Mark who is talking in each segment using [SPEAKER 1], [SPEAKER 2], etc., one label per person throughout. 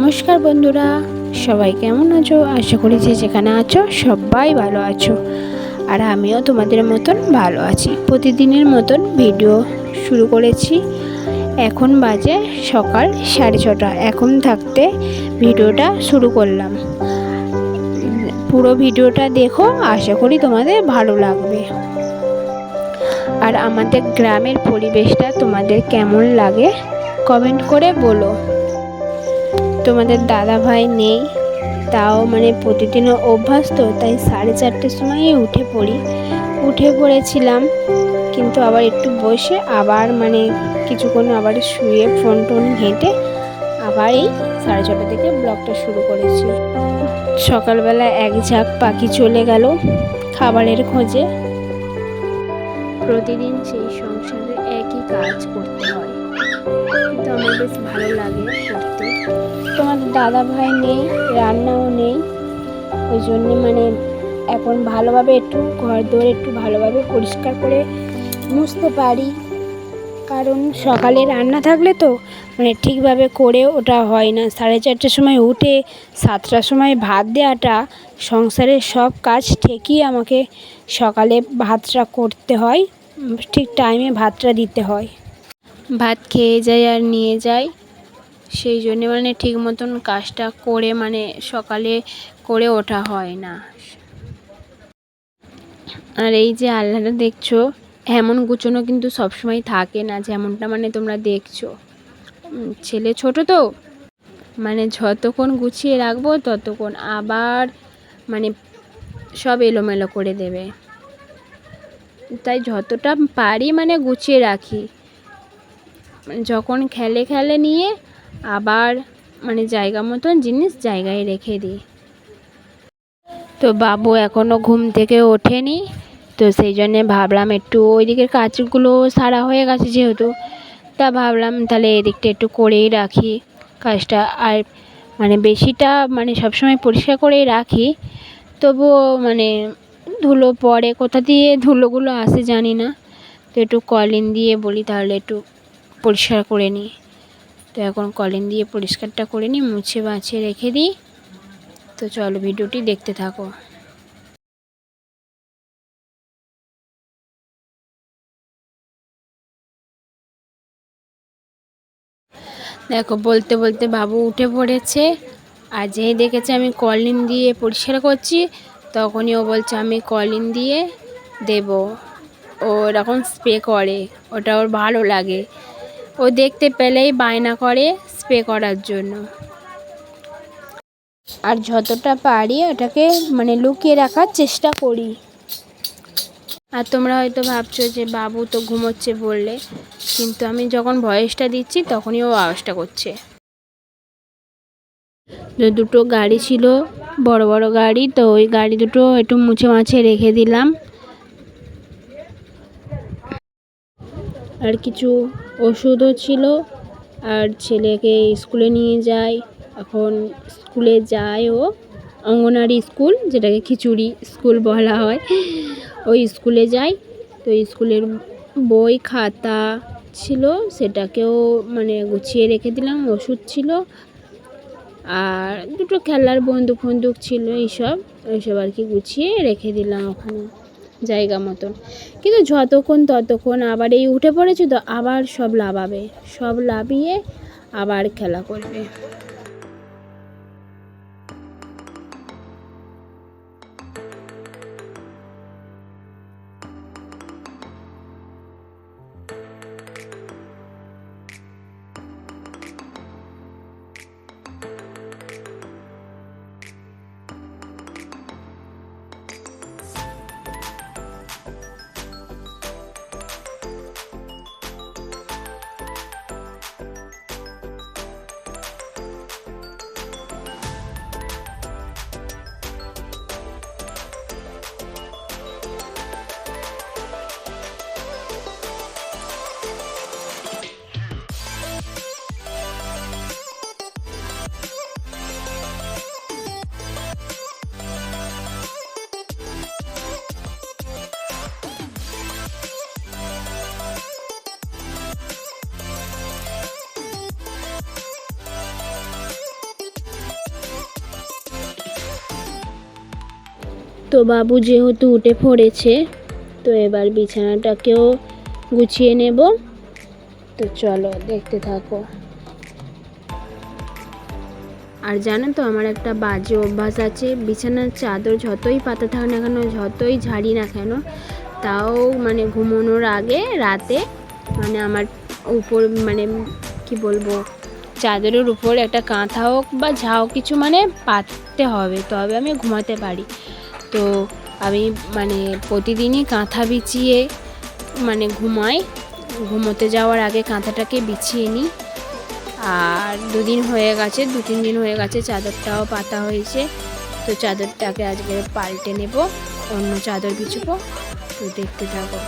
[SPEAKER 1] নমস্কার বন্ধুরা, সবাই কেমন আছো? আশা করি যে যেখানে আছো, সবাই ভালো আছো। আর আমিও তোমাদের মতন ভালো আছি। প্রতিদিনের মতন ভিডিও শুরু করেছি। এখন বাজে সকাল সাড়ে ছটা। এখন থাকতে ভিডিওটা শুরু করলাম। পুরো ভিডিওটা দেখো, আশা করি তোমাদের ভালো লাগবে। আর আমাদের গ্রামের পরিবেশটা তোমাদের কেমন লাগে, কমেন্ট করে বলো। তোমাদের দাদা ভাই নেই, তাও মানে প্রতিদিনও অভ্যাস তো তাই সাড়ে চারটের সময়ই উঠে পড়ি। উঠে পড়েছিলাম, কিন্তু আবার একটু বসে আবার মানে কিছুক্ষণ আবার শুয়ে ফোন টোন ঘেঁটে আবার এই সাড়ে ছটা থেকে ব্লগটা শুরু করেছি। সকালবেলা এক ঝাঁক পাখি চলে গেল খাবারের খোঁজে। প্রতিদিন সেই সংসারে একই কাজ করতে হয়। কিন্তু আমার বেশ ভালো লাগে করতে। তোমার দাদা ভাই নেই, রান্নাও নেই। ওই জন্যে মানে এখন ভালোভাবে একটু ঘর দৌড় একটু ভালোভাবে পরিষ্কার করে মুছতে পারি। কারণ সকালে রান্না থাকলে তো মানে ঠিকভাবে করে ওটা হয় না। সাড়ে চারটের সময় উঠে, সাতটার সময় ভাত দেওয়াটা, সংসারের সব কাজ ঠেকিয়ে আমাকে সকালে ভাতটা করতে হয়, ঠিক টাইমে ভাতটা দিতে হয়। ভাত খেয়ে যায় আর নিয়ে যায়। সেই জন্যে মানে ঠিক মতন কাজটা করে মানে সকালে করে ওঠা হয় না। আর এই যে আলনাটা দেখছ, এমন গুছোনো কিন্তু সবসময় থাকে না যেমনটা মানে তোমরা দেখছ। ছেলে ছোট তো মানে যতক্ষণ গুছিয়ে রাখব ততক্ষণ আবার মানে সব এলোমেলো করে দেবে। তাই যতটা পারি মানে গুছিয়ে রাখি। যখন খেলে খেলে নিয়ে আবার মানে জায়গা মতন জিনিস জায়গায় রেখে দিই। তো বাবু এখনও ঘুম থেকে ওঠেনি, তো সেই জন্যে ভাবলাম একটু ওই দিকের কাজগুলো সারা হয়ে গেছে যেহেতু, তা ভাবলাম তাহলে এদিকটা একটু করেই রাখি কাজটা। আর মানে বেশিটা মানে সবসময় পরিষ্কার করেই রাখি, তবুও মানে ধুলো পড়ে কোথা দিয়ে ধুলোগুলো আসে জানি না, তো একটু কলিন দিয়ে বলি তাহলে একটু পরিষ্কার করে নিই। তো এখন কলিন দিয়ে পরিষ্কারটা করে নিই, মুছে বাছিয়ে রেখে দিই। তো চলো ভিডিওটি দেখতে থাকো। দেখো, বলতে বলতে বাবু উঠে পড়েছে। আর যেই দেখেছে আমি কলিন দিয়ে পরিষ্কার করছি, তখনই ও বলছে, আমি কলিন দিয়ে দেব। ও এরকম স্প্রে করে, ওটা ওর ভালো লাগে। ও দেখতে পেলেই বায়না করে স্প্রে করার জন্য। আর যতটা পারি ওটাকে মানে লুকিয়ে রাখার চেষ্টা করি। আর তোমরা হয়তো ভাবছ যে, বাবু তো ঘুমোচ্ছে বললে। কিন্তু আমি যখন ভয়েসটা দিচ্ছি, তখনই ও আওয়াজটা করছে। দুটো গাড়ি ছিল, বড় বড় গাড়ি। তো ওই গাড়ি দুটো একটু মুছে মাছে রেখে দিলাম। আর কিছু ওষুধও ছিল, আর ছেলেকে স্কুলে নিয়ে যাই এখন স্কুলে যায় ও অঙ্গনারী স্কুল, যেটাকে খিচুড়ি স্কুল বলা হয়। ওই স্কুলে যাই তো স্কুলের বই, খাতা ছিল, সেটাকেও মানে গুছিয়ে রেখে দিলাম, ওষুধ ছিল। আর দুটো খেলার বন্দুক ফন্দুক ছিল এইসব ওইসব আর কি গুছিয়ে রেখে দিলাম ওখানে। জায়গা মতন। কিন্তু যতক্ষণ ততক্ষণ আবার এই উঠে পড়েছে তো আবার সব লাভাবে, সব লাভিয়ে আবার খেলা করবে। তো বাবু যেহেতু উঠে পড়েছে, তো এবার বিছানাটাকেও গুছিয়ে নেব। তো চলো, দেখতে থাকো। আর জানো তো, আমার একটা বাজে অভ্যাস আছে। বিছানার চাদর যতই পাতা থাকে না কেন, যতই ঝাড়ি না কেন, তাও মানে ঘুমানোর আগে রাতে মানে আমার উপর মানে কি বলব, চাদরের উপর একটা কাঁথা হোক বা ঝাও কিছু মানে পাততে হবে। তবে আমি ঘুমাতে পারি। তো আমি মানে প্রতিদিনই কাঁথা বিছিয়ে মানে ঘুমাই। ঘুমোতে যাওয়ার আগে কাঁথাটাকে বিছিয়ে নিই। আর দুদিন হয়ে গেছে, দু তিন দিন হয়ে গেছে চাদরটাও পাতা হয়েছে। তো চাদরটাকে আজকে পাল্টে নেব, অন্য চাদর বিছবো। তো দেখতে থাকো।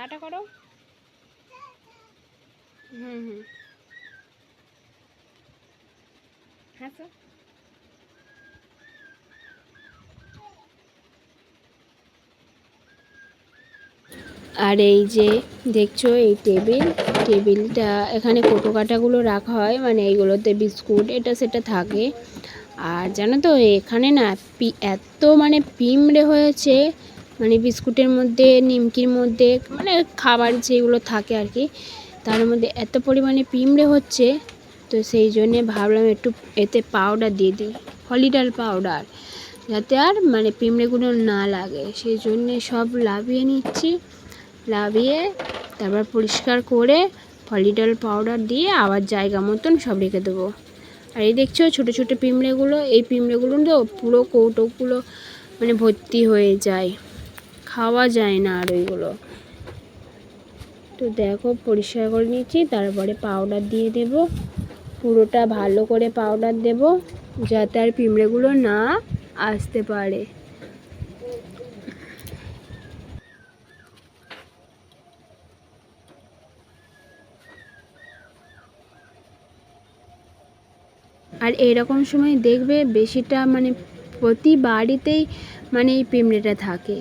[SPEAKER 1] টাটা করো। হুম হুম। হাসো। আর এই যে দেখছ এই টেবিল, টেবিলটা এখানে কোটো কাটাগুলো রাখা হয় মানে এইগুলোতে বিস্কুট, এটা সেটা থাকে। আর জানো তো, এখানে না এত মানে পিমড়ে হয়েছে মানে বিস্কুটের মধ্যে, নিমকির মধ্যে মানে খাবার যেগুলো থাকে আর কি, তার মধ্যে এত পরিমাণে পিমড়ে হচ্ছে, তো সেই জন্যে ভাবলাম একটু এতে পাউডার দিয়ে দিই, হলিডাল পাউডার যাতে আর মানে পিমড়েগুলো না লাগে, সেই জন্যে সব লাভিয়ে নিচ্ছি, লাভিয়ে তারপর পরিষ্কার করে হলিডাল পাউডার দিয়ে আবার জায়গা মতন সব রেখে দেবো। আর এই দেখছ ছোটো ছোটো পিমড়েগুলো, এই পিমড়েগুলো তো পুরো কৌটোগুলো মানে ভর্তি হয়ে যায়। খাওয়া যায় না আর ওইগুলো। তো দেখো, পরিষ্কার করে নিচ্ছি তারপরে পাউডার দিয়ে দেব। পুরোটা ভালো করে পাউডার দেব, যাতে আর পিমড়েগুলো না আসতে পারে। আর এরকম সময় দেখবে, বেশিটা মানে প্রতি বাড়িতেই মানে এই পিমড়েটা থাকে।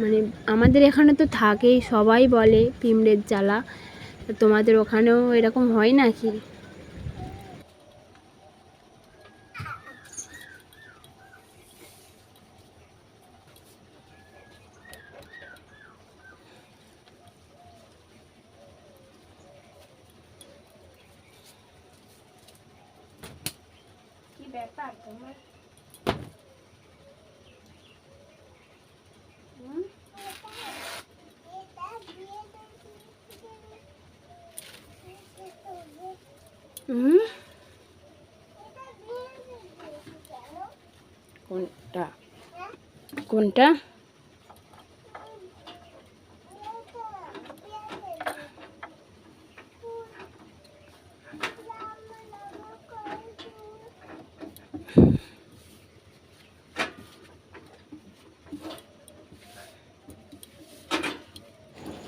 [SPEAKER 1] মানে আমাদের এখানে তো থাকেই, সবাই বলে পিমড়ের জ্বালা। তোমাদের ওখানেও এরকম হয় নাকি? ব্যাপার তোমার হুম কোনটা? কোনটা?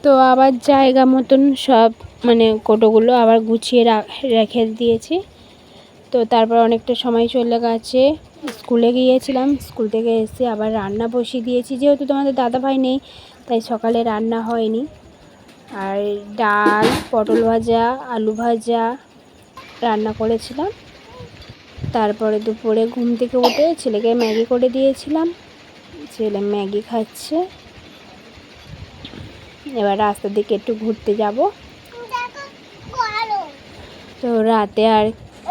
[SPEAKER 1] তো আবার জায়গা মতন সব মানে কোটোগুলো আবার গুছিয়ে রেখে দিয়েছি। তো তারপর অনেকটা সময় চলে গেছে। স্কুলে গিয়েছিলাম, স্কুল থেকে এসে আবার রান্না বসিয়ে দিয়েছি। যেহেতু তোমাদের দাদা ভাই নেই, তাই সকালে রান্না হয়নি। আর ডাল, পটল ভাজা, আলু ভাজা রান্না করেছিলাম। তারপরে দুপুরে ঘুম থেকে উঠে ছেলেকে ম্যাগি করে দিয়েছিলাম। ছেলে ম্যাগি খাচ্ছে। এবার রাস্তার দিকে একটু ঘুরতে যাব। তো রাতে আর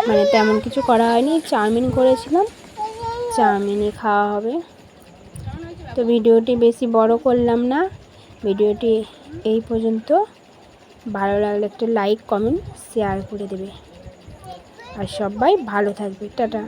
[SPEAKER 1] মানে তেমন কিছু করা হয়নি, চাউমিন করেছিলাম। চাউমিনই খাওয়া হবে। তো ভিডিওটি বেশি বড় করলাম না। ভিডিওটি এই পর্যন্ত। ভালো লাগলে একটু লাইক, কমেন্ট, শেয়ার করে দেবে। আর সবাই ভালো থাকবে। টাটা।